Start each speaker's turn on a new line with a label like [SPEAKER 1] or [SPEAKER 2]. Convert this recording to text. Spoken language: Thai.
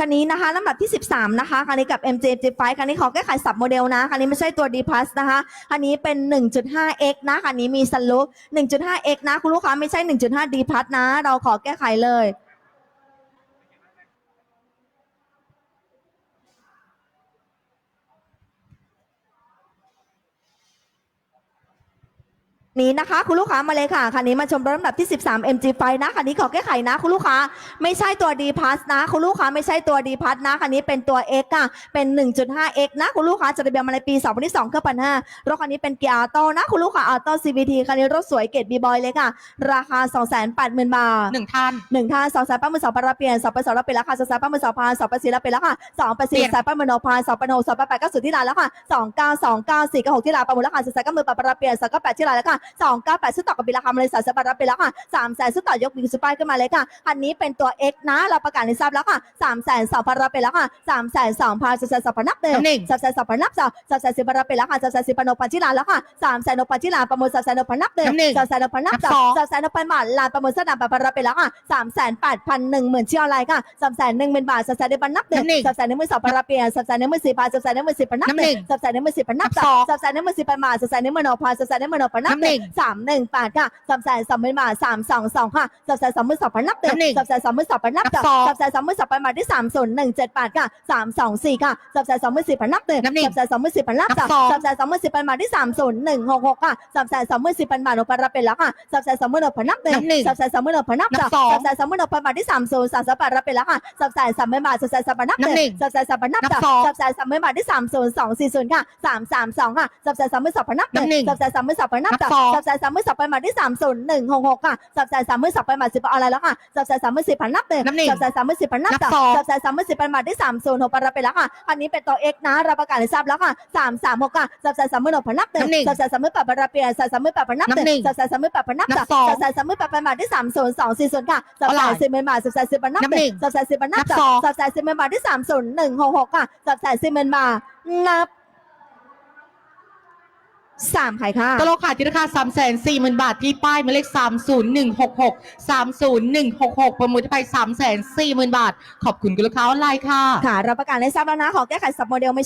[SPEAKER 1] คันนี้นะคะลำดับที่ 13 นะคะ คันนี้กับ MJ G5 คันนี้ขอแก้ไขสับโมเดลนะ คันนี้ไม่ใช่ตัว D Plus นะคะ คันนี้เป็น 1.5X นะ คันนี้มีสลุก 1.5X นะ คุณลูกค้าไม่ใช่ 1.5 D Plus นะ เราขอแก้ไขเลย นี้นะคะ คุณลูกค้ามาเลยค่ะ คันนี้มาชมรถลำดับที่ 13 MG5 นะคันนี้ขอแก้ไขนะ คุณลูกค้าไม่ใช่ตัว D Plus นะ คุณลูกค้าไม่ใช่ตัว D Plus นะคันนี้เป็นตัว X ค่ะเป็น 1.5X นะ คุณลูกค้าจะได้เบียมาในปี2022เครื่องพันห้ารถคันนี้เป็นเกียร์ออโต้นะ คุณลูกค้าออโต้ CVT คันนี้รถสวยเกรด B Boy เลยค่ะ ราคา 280,000 บาท
[SPEAKER 2] หนึ่งท่าน
[SPEAKER 1] หนึ่งท่านสองสายป้ามือสองปาราเปลี่ยนสองไปสองเราเป็นแล้วค่ะสองสายป้ามือสองพันสองไปสี่เราเป็นแล้วค่ะสองไป
[SPEAKER 2] เปลี่
[SPEAKER 1] สี่
[SPEAKER 2] ยน
[SPEAKER 1] สายป้ามือโนพันสองไปหกสองไปแปดก็สุดที่ร้านแล้วค่ะสองเก้าสองเก้าสี่ก็หกที่ร้านประมูลแล้วค่ะสองสายก็มือปาปาราเปลี่ยนสองก็แปดที่ร้านแล้วค่ะสองเก้าแปดซื้อต่อกับบิลราคามาเลยสายสายปาราเปลี่ยนแล้วค่ะสามแสนซื้อต่อยกวิงสปายขึ้นมาเลยค่ะอันนี้เป็นตัว X นะเราประกาศให้ทราบแล้วค่ะสามแสนสองพันเราเป็นแล้วค่ะสามแสนสองพันสองแสนสองพันนับหนึ่ง
[SPEAKER 2] น้ำหนึ่ง
[SPEAKER 1] สามแสนสองพันนับสองสามแสนสิบพันเราเป็นแล้วค่ะสามแสนสิบพันโนพันที่ร้านแล้วค่ะสามแสนโนพันที่ร้านประมูลสามแสนโนพันนับหนึ่ง
[SPEAKER 2] น้ำหนึ่ง
[SPEAKER 1] สามแสนโนพันนับสองสามแสนหนึ่งพันบาทลานประมูลสนามปะปะรับไปแล้วค่ะสามแสนแปดพันหนึ่งหมื่นชื่ออะไรค่ะสามแสนหนึ่งหมื่นบาทสามแสนหนึ่งพันนับหนึ่ง
[SPEAKER 2] น้ำหนึ่ง
[SPEAKER 1] สามแสนหนึ่งหมื่นสองพันรับเปลี่ยนสามแสนหนึ่งหมื่นสี่พันสามแสนหนึ่งหมื่นสี่พันนับหนึ่ง
[SPEAKER 2] น้ำหนึ่ง
[SPEAKER 1] สามแสนหนึ่งหมื่นสี่พันนับ
[SPEAKER 2] นับ
[SPEAKER 1] ส
[SPEAKER 2] ส
[SPEAKER 1] อ
[SPEAKER 2] องง
[SPEAKER 1] สามแสนหนึ่งหมื่นสี่พันบาทสามแสนหนึ่งหมื่นหกพันสามแสนหนึ่งหมื่นหกพันนับหนึ่ง
[SPEAKER 2] น้ำหนึ่ง
[SPEAKER 1] สามหนึ่งแปดค่ะสามแสนสองหมื่นบาทสามสองสองค่ะสามแสนสองหมื่นสองพันนับหนึ่ง
[SPEAKER 2] น้ำหนึ่ง
[SPEAKER 1] สามแสนสองหมื่นสองพันนับสอง
[SPEAKER 2] นับสอง
[SPEAKER 1] สามแสนสองหมื่นสองพันบาทที่สามศูนย์หนึ่งเจ็ดแปดค่ะสามสองสี่ค่ะสามแสนสองหมื่นสี่พันนับหนึ่ง
[SPEAKER 2] น้ำหนึ่ง
[SPEAKER 1] สามแสนสองหมื่นสี่พันนับสอง
[SPEAKER 2] นับสอง
[SPEAKER 1] สามแสนสองหมื่นสี่พันบาทที่สามศูนย์หนึ่งหกหกค่ะสามแสนสองหมื่นสี่พันบาทโอปาราเป็นแล้วค่ะสามแสนสองหมื่นหกพันนับหนึ่ง
[SPEAKER 2] นับหนึ่ง
[SPEAKER 1] สามแสนสองหมื่นหกพันนับ
[SPEAKER 2] นับ
[SPEAKER 1] สอง
[SPEAKER 2] สอง
[SPEAKER 1] สามแสนสองหมื่นหกพันบาทที่สามศูนย์สามแสนแปดรับไปแล้วค่ะสามแสนสามหมื่นบาทสามแสนสามพันนับห
[SPEAKER 2] นับหนึ่
[SPEAKER 1] นึ่
[SPEAKER 2] ง
[SPEAKER 1] งสามแสนสามพันนับ
[SPEAKER 2] นับ
[SPEAKER 1] สอง
[SPEAKER 2] สอง
[SPEAKER 1] สามแสนสามหมื่นบาทที่สามศูนย์สองสี่ศูนย์ค่ะสามสามสองค่ะสามแสนสามหมื่นสองพันนับห
[SPEAKER 2] นับหนึ่
[SPEAKER 1] นึ่ง
[SPEAKER 2] ง
[SPEAKER 1] สามแสนสามหมื่นสองพันนับ
[SPEAKER 2] นับ
[SPEAKER 1] ส
[SPEAKER 2] ส
[SPEAKER 1] อ
[SPEAKER 2] องง
[SPEAKER 1] สามแสนสามหมื่นสองพันบาทที่สามศูนย์หนึ่งหกหกค่ะสามแสนสามหมื่นสองพันบาทสิบอะไรแล้วค่ะสามแสนสามหมื่นสี่พันนับหนึ่ง
[SPEAKER 2] นับหนึ่ง
[SPEAKER 1] สามแสนสามหมื่นสี่พันนับ
[SPEAKER 2] นับ
[SPEAKER 1] สอง
[SPEAKER 2] สอง
[SPEAKER 1] สามแสนสามหมื่นสี่พันบาทที่สามศูนย์หกพันรับไปแล้วค่ะอันนี้เป็นตัว X นะเราประกาศให้ทราบแล้วค่ะสามสามหกค่ะสามแสนสามหมื่นหกพันนับหนึ่ง
[SPEAKER 2] นับหนึ่ง
[SPEAKER 1] สามแสนสามหมื่นแปดพันรับเปลี่ยนสามแสนสามหมื่นแปดพันนับห
[SPEAKER 2] นับหนึ่
[SPEAKER 1] นึ่
[SPEAKER 2] ง
[SPEAKER 1] งสามแสนสามหมื่นแปดพันนับ
[SPEAKER 2] นับ
[SPEAKER 1] สอง
[SPEAKER 2] สอง
[SPEAKER 1] สามแสนสามหมื่นแปดพันบาทที่สามศูนย์สองสี่ศูนย์ค่ะสาม
[SPEAKER 2] เท่า
[SPEAKER 1] แส
[SPEAKER 2] ไหร่
[SPEAKER 1] นสี่หมื่นบาทสามแสนสี่พันนับ
[SPEAKER 2] นับ
[SPEAKER 1] ห
[SPEAKER 2] หนึ่
[SPEAKER 1] นึ่ง
[SPEAKER 2] ง
[SPEAKER 1] สามแสนสี่พันนับ
[SPEAKER 2] นับ
[SPEAKER 1] ส
[SPEAKER 2] ส
[SPEAKER 1] อ
[SPEAKER 2] องง
[SPEAKER 1] สามแสนสี่หมื่นบาทที่สามศูนย์หนึ่งหกหกค่ะสามแสนสี่หมื่นบาทนับ สามขายค่ะ
[SPEAKER 2] ตลกขายที่ราคา 3 4 0 0 0 0 บาทที่ป้ายหมายเลข 30166 30166 ประมูลที่ไป3 4 0 0 0 0 บาท ขอบคุณคุณลูกค้าออนไลน์ค่ะ
[SPEAKER 1] ค่ะเราประกาศให้ทราบแล้วนะ ขอแก้ไขสับโมเดลไม่